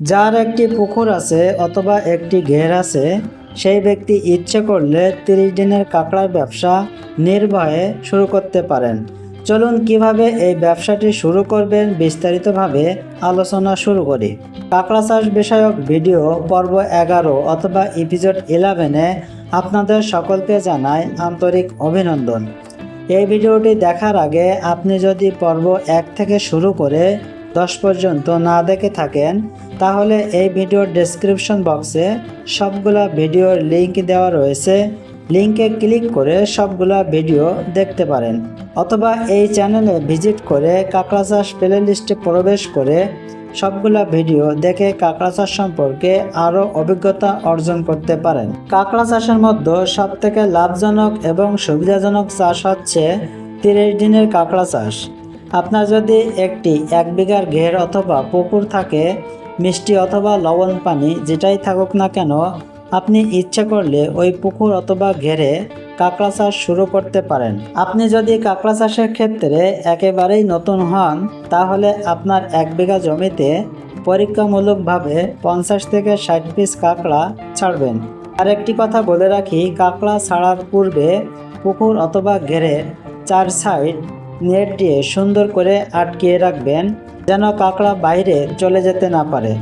যার একটি পুকুর আছে অথবা একটি ঘের আছে, সেই ব্যক্তি ইচ্ছে করলে তিরিশ দিনের কাঁকড়ার ব্যবসা নির্ভয়ে শুরু করতে পারেন। চলুন কীভাবে এই ব্যবসাটি শুরু করবেন বিস্তারিতভাবে আলোচনা শুরু করি। কাঁকড়া চাষ বিষয়ক ভিডিও পর্ব এগারো অথবা এপিসোড ইলেভেনে আপনাদের সকলকে জানাই আন্তরিক অভিনন্দন। এই ভিডিওটি দেখার আগে আপনি যদি পর্ব এক থেকে শুরু করে দশ পর্যন্ত না দেখে থাকেন, তাহলে এই ভিডিওর ডেসক্রিপশন বক্সে সবগুলা ভিডিওর লিঙ্ক দেওয়া রয়েছে। লিঙ্কে ক্লিক করে সবগুলা ভিডিও দেখতে পারেন। অথবা এই চ্যানেলে ভিজিট করে কাঁকড়া চাষ প্লে লিস্টে প্রবেশ করে সবগুলা ভিডিও দেখে কাঁকড়া চাষ সম্পর্কে আরও অভিজ্ঞতা অর্জন করতে পারেন। কাঁকড়া চাষের মধ্যে সব থেকে লাভজনক এবং সুবিধাজনক চাষ হচ্ছে তিরিশ দিনের কাঁকড়া চাষ। আপনার যদি একটি এক বিঘার ঘের অথবা পুকুর থাকে, মিষ্টি অথবা লবণ পানি যেটাই থাকুক না কেন, আপনি ইচ্ছে করলে ওই পুকুর অথবা ঘেরে কাঁকড়া চাষ শুরু করতে পারেন। আপনি যদি কাঁকড়া চাষের ক্ষেত্রে একেবারেই নতুন হন, তাহলে আপনার এক বিঘা জমিতে পরীক্ষামূলকভাবে পঞ্চাশ থেকে ষাট পিস কাঁকড়া ছাড়বেন। আরেকটি কথা বলে রাখি, কাঁকড়া ছাড়ার পূর্বে পুকুর অথবা ঘেরের চার সাইড নেট দিয়ে সুন্দর করে আটকিয়ে রাখবেন যেন কাঁকড়া বাইরে চলে যেতে না পারে।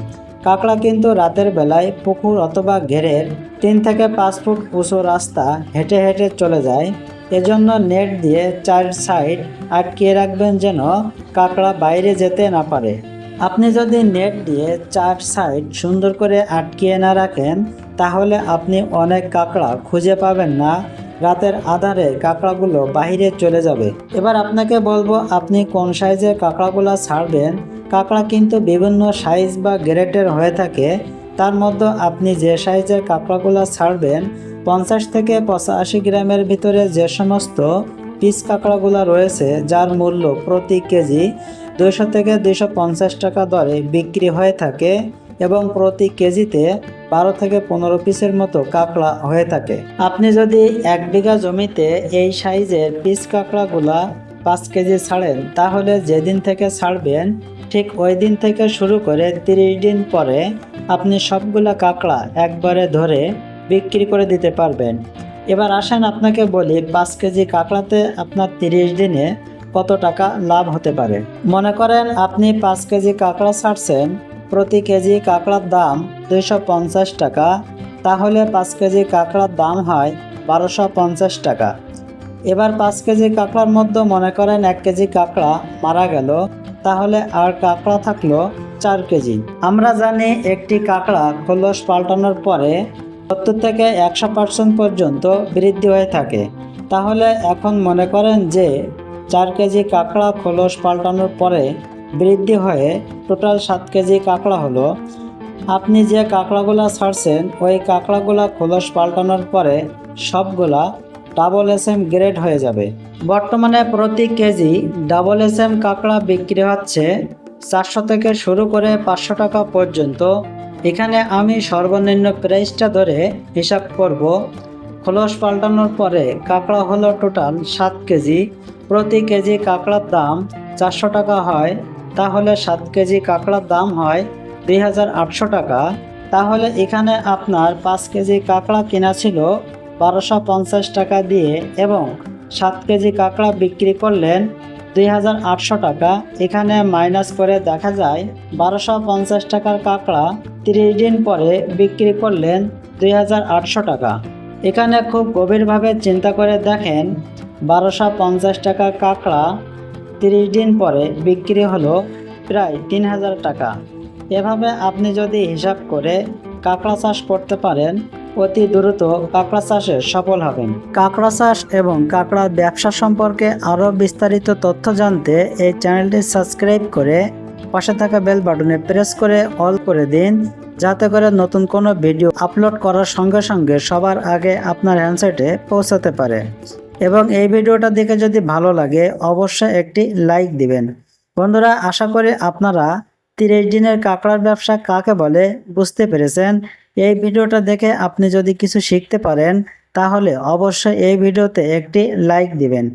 কাঁকড়া কিন্তু রাতের বেলায় পুকুর অথবা ঘেরের তিন থেকে পাঁচ ফুট উঁচু রাস্তা হেঁটে হেঁটে চলে যায়। এজন্য নেট দিয়ে চার সাইড আটকিয়ে রাখবেন যেন কাঁকড়া বাইরে যেতে না পারে। আপনি যদি নেট দিয়ে চার সাইড সুন্দর করে আটকিয়ে না রাখেন, তাহলে আপনি অনেক কাঁকড়া খুঁজে পাবেন না। রাতের আধারে কাঁকড়াগুলো বাইরে চলে যাবে। এবার আপনাকে বলব, আপনি কোন সাইজের কাঁকড়াগুলো ছাড়বেন? কাঁকড়া কিন্তু বিভিন্ন সাইজ বা গ্রেডের হয়ে থাকে। তার মধ্যে আপনি যে সাইজের কাঁকড়াগুলো ছাড়বেন, পঞ্চাশ থেকে পঁচাশি গ্রামের ভিতরে যে সমস্ত পিস কাঁকড়াগুলো রয়েছে, যার মূল্য প্রতি কেজি দুইশো থেকে দুশো টাকা দরে বিক্রি হয়ে থাকে। এবং প্রতি কেজিতে বারো থেকে পনেরো পিসের মতো কাঁকড়া হয়ে থাকে। আপনি যদি এক বিঘা জমিতে এই সাইজের পিস কাঁকড়াগুলা পাঁচ কেজি ছাড়েন, তাহলে যেদিন থেকে ছাড়বেন, ঠিক ওই দিন থেকে শুরু করে তিরিশ দিন পরে আপনি সবগুলা কাঁকড়া একবারে ধরে বিক্রি করে দিতে পারবেন। এবার আসেন আপনাকে বলি পাঁচ কেজি কাঁকড়াতে আপনার তিরিশ দিনে কত টাকা লাভ হতে পারে? মনে করেন আপনি পাঁচ কেজি কাঁকড়া ছাড়ছেন প্রতি কেজি কাঁকড়ার দাম দুইশো পঞ্চাশ টাকা, তাহলে পাঁচ কেজি কাঁকড়ার দাম হয় বারোশো পঞ্চাশ টাকা। এবার পাঁচ কেজি কাঁকড়ার মধ্যে মনে করেন এক কেজি কাঁকড়া মারা গেল, তাহলে আর কাঁকড়া থাকল চার কেজি। আমরা জানি একটি কাঁকড়া খোলস পাল্টানোর পরে সত্তর থেকে একশো পার্সেন্ট পর্যন্ত বৃদ্ধি হয়ে থাকে। তাহলে এখন মনে করেন যে চার কেজি কাঁকড়া খোলস পাল্টানোর পরে বৃদ্ধি হয়ে টোটাল সাত কেজি কাঁকড়া হলো। আপনি যে কাঁকড়াগুলা ছাড়ছেন, ওই কাঁকড়াগুলা খোলস পাল্টানোর পরে সবগুলা ডাবল এস এম গ্রেড হয়ে যাবে। বর্তমানে প্রতি কেজি ডাবল এস এম কাঁকড়া বিক্রি হচ্ছে চারশো থেকে শুরু করে পাঁচশো টাকা পর্যন্ত। এখানে আমি সর্বনিম্ন প্রাইসটা ধরে হিসাব করব। খোলস পাল্টানোর পরে কাঁকড়া হলো টোটাল সাত কেজি। প্রতি কেজি কাঁকড়ার দাম চারশো টাকা হয়। তাহলে সাত কেজি কাঁকড়ার দাম হয় দুই হাজার আটশো টাকা। তাহলে এখানে আপনার পাঁচ কেজি কাঁকড়া কেনা ছিল বারোশো পঞ্চাশ টাকা দিয়ে এবং সাত কেজি কাঁকড়া বিক্রি করলেন দুই হাজার আটশো টাকা। এখানে মাইনাস করে দেখা যায় বারোশো পঞ্চাশ টাকার কাঁকড়া তিরিশ দিন পরে বিক্রি করলেন দুই হাজার আটশো টাকা। এখানে খুব গভীরভাবে চিন্তা করে দেখেন, বারোশো পঞ্চাশ টাকা কাঁকড়া তিরিশ দিন পরে বিক্রি হলো প্রায় তিন হাজার টাকা। এভাবে আপনি যদি হিসাব করে কাঁকড়া চাষ করতে পারেন, অতি দ্রুত কাঁকড়া চাষে সফল হবেন। কাঁকড়া চাষ এবং কাঁকড়ার ব্যবসা সম্পর্কে আরও বিস্তারিত তথ্য জানতে এই চ্যানেলটি সাবস্ক্রাইব করে পাশে থাকা বেল বাটনে প্রেস করে অল করে দিন, যাতে করে নতুন কোনো ভিডিও আপলোড করার সঙ্গে সঙ্গে সবার আগে আপনার হ্যান্ডসেটে পৌঁছাতে পারে। এবং এই ভিডিওটা দেখে যদি ভালো লাগে, অবশ্যই একটি লাইক দিবেন। বন্ধুরা, আশা করি আপনারা তিরিশ দিনের কাঁকড়ার ব্যবসা কাকে বলে বুঝতে পেরেছেন। এই ভিডিওটা দেখে আপনি যদি কিছু শিখতে পারেন, তাহলে অবশ্যই এই ভিডিওতে একটি লাইক দিবেন।